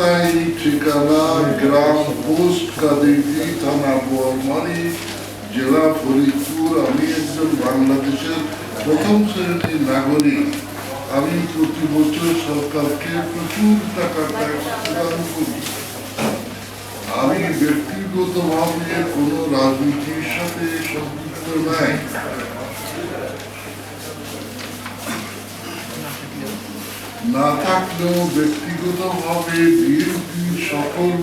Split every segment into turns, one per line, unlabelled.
স্থায়ী ঠিকানা গ্রাম পোস্ট কাদিজি থানা বোয়ালমারি জেলা ফরিদপুর আমি একজন বাংলাদেশের প্রথম শ্রেণির নাগরিক আমি প্রতি বছর সরকারকে প্রচুর টাকা ট্যাক্স প্রদান করি আমি ব্যক্তিগতভাবে কোনো রাজনীতির সাথে সম্পৃক্ত নাই না থাকলেও ব্যক্তিগতভাবে বিএনপির সকল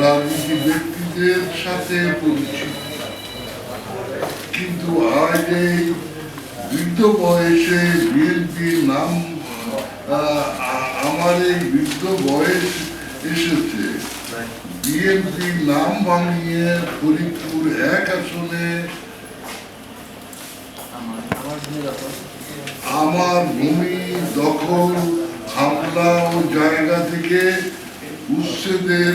রাজনীতি ব্যক্তিদের সাথে পরিচিত। কিন্তু আজ এই বৃদ্ধ বয়সে বিএনপির নাম আমার এই বৃদ্ধ বয়স এসেছে। বিএনপির নাম ভাঙিয়ে ফরিদপুর এক আসনে আমার ভূমি দখল, হামলা ও জায়গা থেকে উচ্ছেদের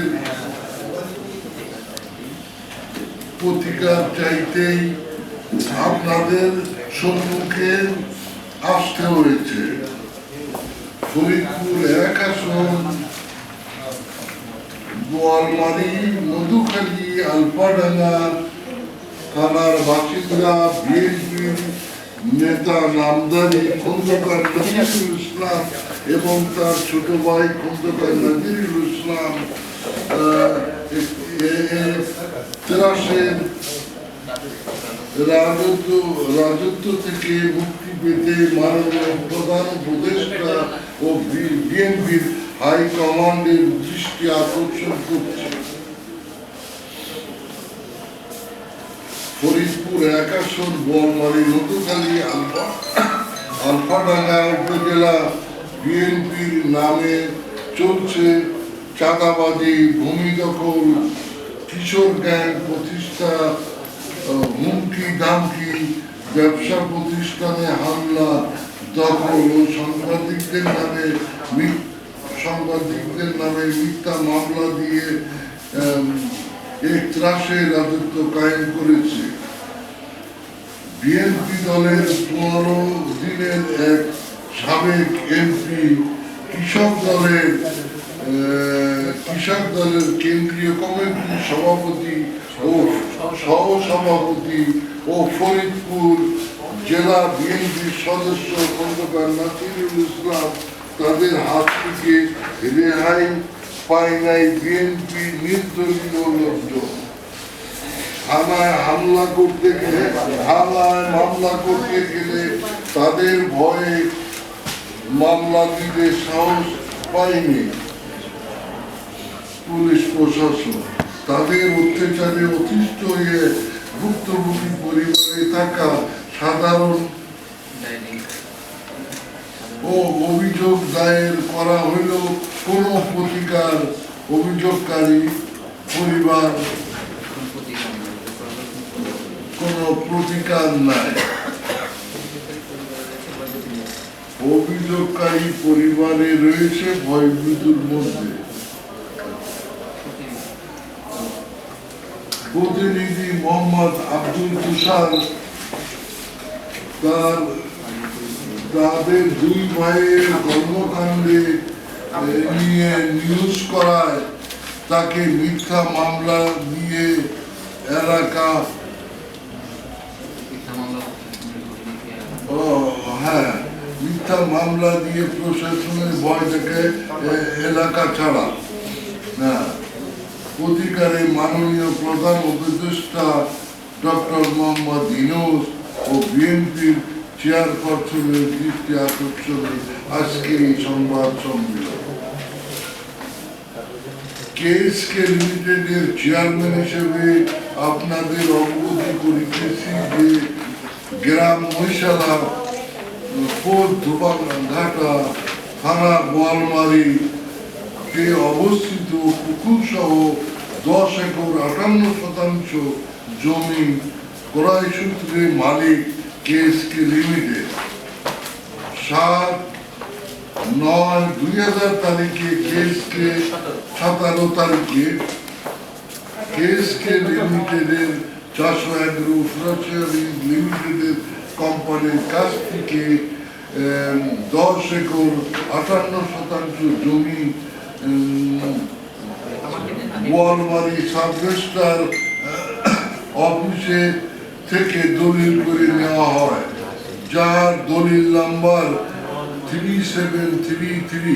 প্রতিকার চাইতেই আপনাদের সম্মুখে আসতে হয়েছে। ফরিদপুর এক আসন বোয়ালমারি, মধুখালী, আলপাডাঙ্গা, থানার বাসিন্দা বিএনপির নেতা নামদারি খন্দকার নজরুল ইসলাম এবং তার ছোট ভাই খন্দকার নজরুল ইসলাম রাজত্ব রাজত্ব থেকে মুক্তি পেতে মাননীয় প্রধান উপদেষ্টা ও বিএনপির হাই কমান্ডের দৃষ্টি আকর্ষণ করছে। ফরিদপুর এক আসন বোয়ালমারি, নতুনখালী, আলফা। আলফাডাঙ্গা উপজেলা, বিএনপির নামে চলছে চাঁদাবাজি, ভূমি দখল, কিশোর গ্যাং প্রতিষ্ঠা হুমকি দামকি ব্যবসা প্রতিষ্ঠানে হামলা, দখল ও সাংবাদিকদের নামে সাংবাদিকদের নামে মিথ্যা মামলা দিয়ে এক ত্রাসে রাজত্ব কায়েম করেছে। বিএনপি দলের পনেরো দিনের এক সাবেক এমপি কৃষক দলের কৃষক দলের কেন্দ্রীয় কমিটির সভাপতি ও সহ সভাপতি ও ফরিদপুর জেলা বিএনপির সদস্য খন্দকার নাসিরুল ইসলাম তাদের হাত থেকে রেহাই পায় বিএনপি নির্দলীয় লোকজন। থানায় হামলা করতে গেলে, থানায় মামলা করতে গেলে তাদের ভয়ে মামলা দিতে সাহস পায়নি পুলিশ প্রশাসন। তাদের অত্যাচারে অতিষ্ঠ হয়ে ভুক্তভোগী পরিবারে থাকা সাধারণ ও অভিযোগ দায়ের করা হলেও কোনো প্রতিকার অভিযোগকারী, পরিবার, কোনো প্রতিকার নাই। অভিযোগকারী পরিবারে রয়েছে ভয়ভীতির মধ্যে। প্রতিনিধি মোহাম্মদ আব্দুল তুষার তার, তাদের দুই ভাইয়ের কর্মকাণ্ডে নিয়ে নিউজ করায় তাকে মিথ্যা মামলা দিয়ে এলাকা হ্যাঁ মিথ্যা মামলা দিয়ে প্রশাসনের ভয় থেকে এলাকা ছাড়া। হ্যাঁ প্রতিকারে মাননীয় প্রধান উপদেষ্টা ডক্টর মোহাম্মদ ইনোস ও বিএনপির চেয়ারপারসনের দৃষ্টি আকর্ষণে আজকে এই সংবাদ সম্মেলন কেএসকে লিমিটেডের চেয়ারম্যান হিসেবে আপনাদের অবগতি করিতেছি যে গ্রাম থানা অবস্থিত পুকুর সহ দশ একর আটান্ন শতাংশ জমি ক্রয় সূত্রে মালিক কেএসকে লিমিটেড সাত নয় দুই হাজার তারিখে কেএসকে সাতারো তারিখে? কেএসকে লিমিটেডের চারশো এগ্রো ফ্রাচারি লিমিটেডের কোম্পানির কাছ থেকে দশ একর আটান্ন শতাংশ জমি উম, বোয়ালমারি সাবরেস্টার অফিসে থেকে দলিল করে নেওয়া হয়। যার দলিল number three seven three three